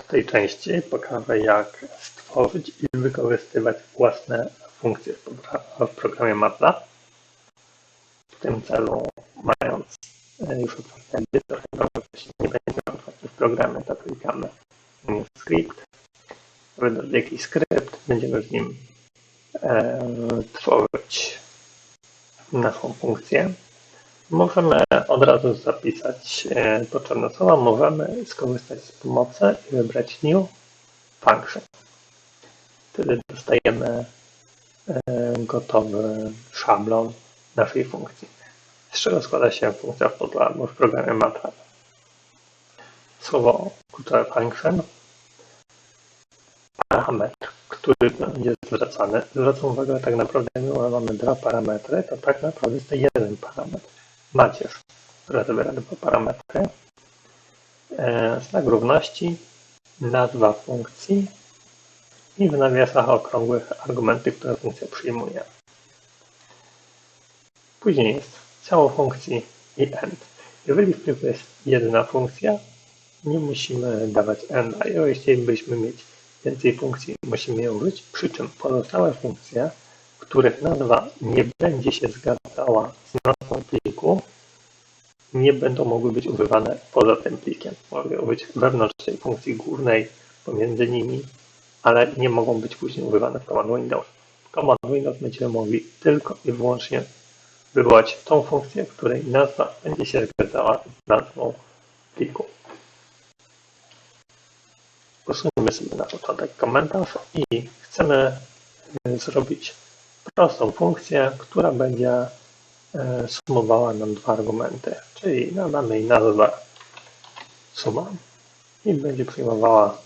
W tej części pokażę jak stworzyć i wykorzystywać własne funkcje w programie MATLAB. W tym celu mając e, już otwarty edytor, jeśli nie będzie otwarty w programie, to klikamy New Script, wydać jakiś skrypt, będziemy w nim e, tworzyć naszą funkcję. Możemy od razu zapisać e, potrzebne słowa, możemy skorzystać z pomocy i wybrać New Function. Wtedy dostajemy e, gotowy szablon naszej funkcji, z czego składa się funkcja w podlagu w programie MATLAB. Słowo Cultural Function parametr, który będzie zwracany. Zwracam uwagę, że tak naprawdę mimo mamy dwa parametry, to tak naprawdę jest jeden parametr macierz, zawiera dwa parametry, e, znak równości, nazwa funkcji i w nawiasach okrągłych argumenty, które funkcja przyjmuje. Później jest ciało funkcji i end. Jeżeli w pliku jest jedna funkcja, nie musimy dawać end, a jeżeli chcielibyśmy mieć więcej funkcji, musimy ją użyć, przy czym pozostałe funkcje których nazwa nie będzie się zgadzała z nazwą pliku, nie będą mogły być używane poza tym plikiem. Mogą być wewnątrz tej funkcji głównej, pomiędzy nimi, ale nie mogą być później używane w Command Windows. W Command Windows będziemy mogli tylko i wyłącznie wywołać tą funkcję, której nazwa będzie się zgadzała z nazwą pliku. Usuniemy sobie na początek komentarz i chcemy zrobić prostą funkcję, która będzie e, sumowała nam dwa argumenty, czyli nadamy jej nazwę suma i będzie przyjmowała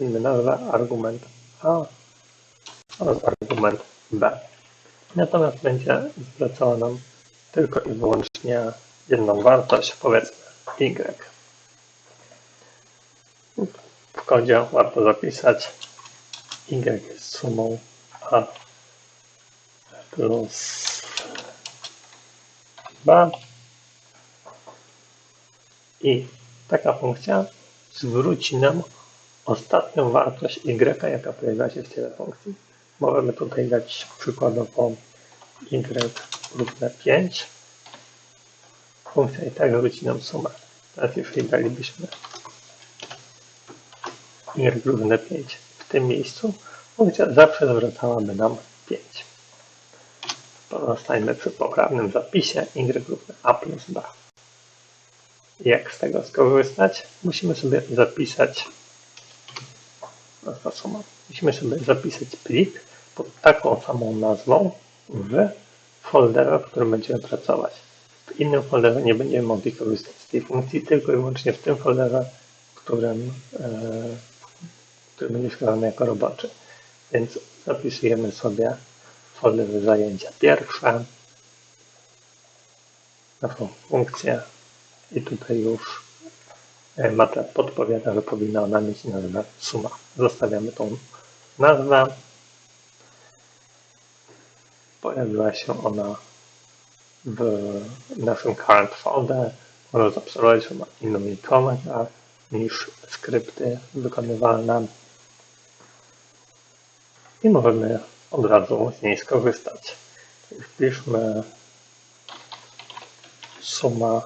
inny nazwę argument A oraz argument B. Natomiast będzie zwracała nam tylko i wyłącznie jedną wartość, powiedzmy y. W kodzie warto zapisać y jest sumą A plus 2 i taka funkcja zwróci nam ostatnią wartość y, jaka pojawia się w ciele funkcji. Możemy tutaj dać przykładowo y równe 5. Funkcja i tak zwróci nam sumę. Teraz jeśli dalibyśmy y równe 5 w tym miejscu, funkcja zawsze zwracałaby nam 5. Pozostańmy przy poprawnym zapisie y równe a plus b. Jak z tego skorzystać? Musimy sobie zapisać suma. Musimy sobie zapisać plik pod taką samą nazwą w folderze, w którym będziemy pracować. W innym folderze nie będziemy mogli korzystać z tej funkcji, tylko i wyłącznie w tym folderze, w którym, e, który będzie wskazany jako roboczy. Więc zapisujemy sobie folder zajęcia pierwsze, naszą funkcję i tutaj już e, MATLAB podpowiada, że powinna ona mieć nazwę suma. Zostawiamy tą nazwę. Pojawiła się ona w naszym current folder. Można zaobserwować, że ma inną ikonę niż skrypty wykonywalne. I możemy od razu z niej skorzystać. Wpiszmy suma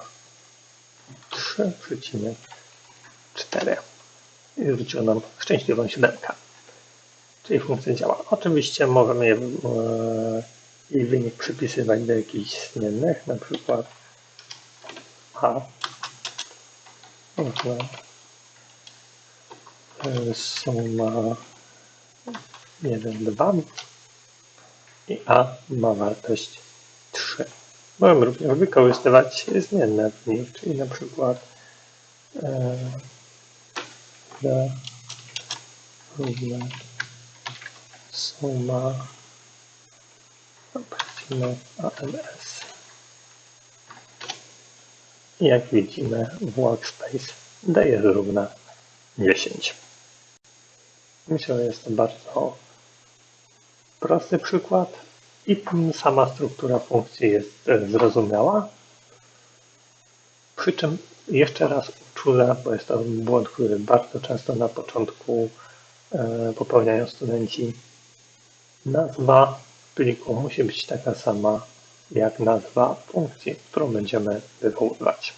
3,4 i zwróciło nam szczęśliwą siódemkę. Czyli funkcja działa. Oczywiście możemy jej, jej wynik przypisywać do jakichś zmiennych, na przykład a suma 1, 2 i a ma wartość 3. Możemy również wykorzystywać zmienne w nich, czyli na przykład e, d równe suma obcina ALS. Jak widzimy Workspace d jest równa 10. Myślę, że jest to bardzo prosty przykład i sama struktura funkcji jest e, zrozumiała. Przy czym jeszcze raz uczulę, bo jest to błąd, który bardzo często na początku e, popełniają studenci. Nazwa pliku musi być taka sama jak nazwa funkcji, którą będziemy wywoływać.